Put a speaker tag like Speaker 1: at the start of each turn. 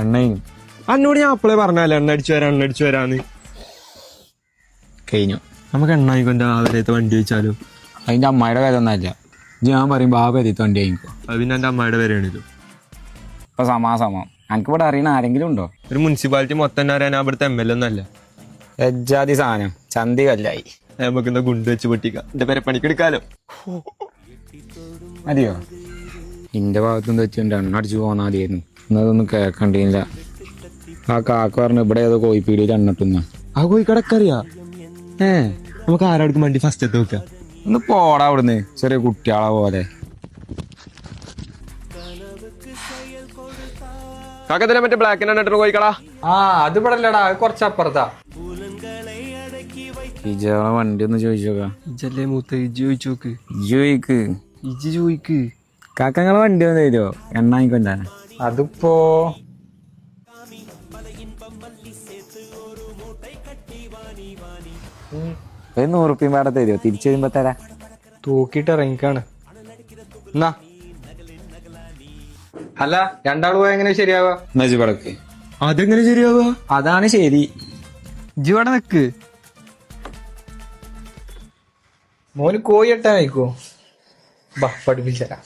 Speaker 1: എണ്ണയും.
Speaker 2: അന്നോട് ഞാൻ അപ്പളേ പറഞ്ഞല്ലേ എണ്ണ അടിച്ചു വരാം എണ്ണ അടിച്ചു വരാന്ന്.
Speaker 1: കഴിഞ്ഞു.
Speaker 2: നമുക്ക് എണ്ണ ആയിക്കൊണ്ട് അവരേത്ത് വണ്ടി വെച്ചാലോ?
Speaker 1: അതിന്റെ അമ്മയുടെ കാര്യം ഒന്നല്ല ഞാൻ പറയും ബാബ എത്തിയിട്ട് വണ്ടി ആയിക്കോ.
Speaker 2: അത് പിന്നെ എന്റെ അമ്മയുടെ ഇത്.
Speaker 1: ഇപ്പൊ സമാ സമാ. എനിക്ക് ഇവിടെ അറിയണ ആരെങ്കിലും ഉണ്ടോ?
Speaker 2: ഒരു മുനിസിപ്പാലിറ്റി മൊത്തം തന്നെ അറിയാൻ അവിടുത്തെ എം എൽ എ ഒന്നല്ല
Speaker 1: എജ്ജാതി സാധനം. ചന്തി കല്ലായി.
Speaker 2: നമുക്ക് എന്താ ഗുണ്ട് വെച്ച് പൊട്ടിക്കാം. എന്റെ പേരെ പണിക്കെടുക്കാലോ?
Speaker 1: മതിയോ? നിന്റെ ഭാഗത്തുനിന്ന് വെച്ചുകൊണ്ട് എണ്ണ അടിച്ചു പോന്നാ മതിയായിരുന്നു. എന്നതൊന്നും കേക്കണ്ടില്ല. ആ കാക്ക പറഞ്ഞു ഇവിടെ ഏതോ കോയിപ്പീടിയിൽ എണ്ണിട്ടുന്ന
Speaker 2: ആ കോഴി കിടക്കറിയാ ഏ നമുക്ക് ആരാടുക്കും വണ്ടി ഫസ്റ്റ് എത്തി നോക്കാം.
Speaker 1: ഒന്ന് പോടാ അവിടുന്ന്. ചെറിയ കുട്ടിയാളെ പോലെ.
Speaker 2: കാക്കത്തിലെ മറ്റേ ബ്ലാക്ക് ആൻഡ് ഇട്ടിട്ട് പോയിക്കളാ
Speaker 3: ആ അത് ഇവിടെ അല്ലടാ അത് കുറച്ച് അപ്പുറത്താ.
Speaker 1: ഇജോളെ വണ്ടി ഒന്ന് ചോദിച്ചോക്കാം.
Speaker 2: ഇജല്ലേ മൂത്ത ഇജ്
Speaker 1: ചോദിക്ക്.
Speaker 2: ഇജ് ചോദിക്ക്.
Speaker 1: കാക്കങ്ങളെ വണ്ടി ഒന്ന് തരുമോ എണ്ണ വാങ്ങിക്കൊണ്ടാണ്
Speaker 3: അതിപ്പോ
Speaker 1: ഒരു നൂറുപ്യം പാടെ തരുമോ തിരിച്ചു വരുമ്പോ തരാ.
Speaker 3: തൂക്കിട്ട് ഇറങ്ങിക്കാണ്. എന്നാ? അല്ല രണ്ടാൾ പോയ എങ്ങനെ ശരിയാവുക
Speaker 1: എന്നാ പടക്ക്.
Speaker 2: അതെങ്ങനെ ശരിയാവാ?
Speaker 1: അതാണ് ശരി.
Speaker 2: ഇജ് ഇവിടെ നിക്ക്.
Speaker 3: മോന് കോയി എട്ടാൻ അയക്കോ ബാ പഠിപ്പിച്ചരാ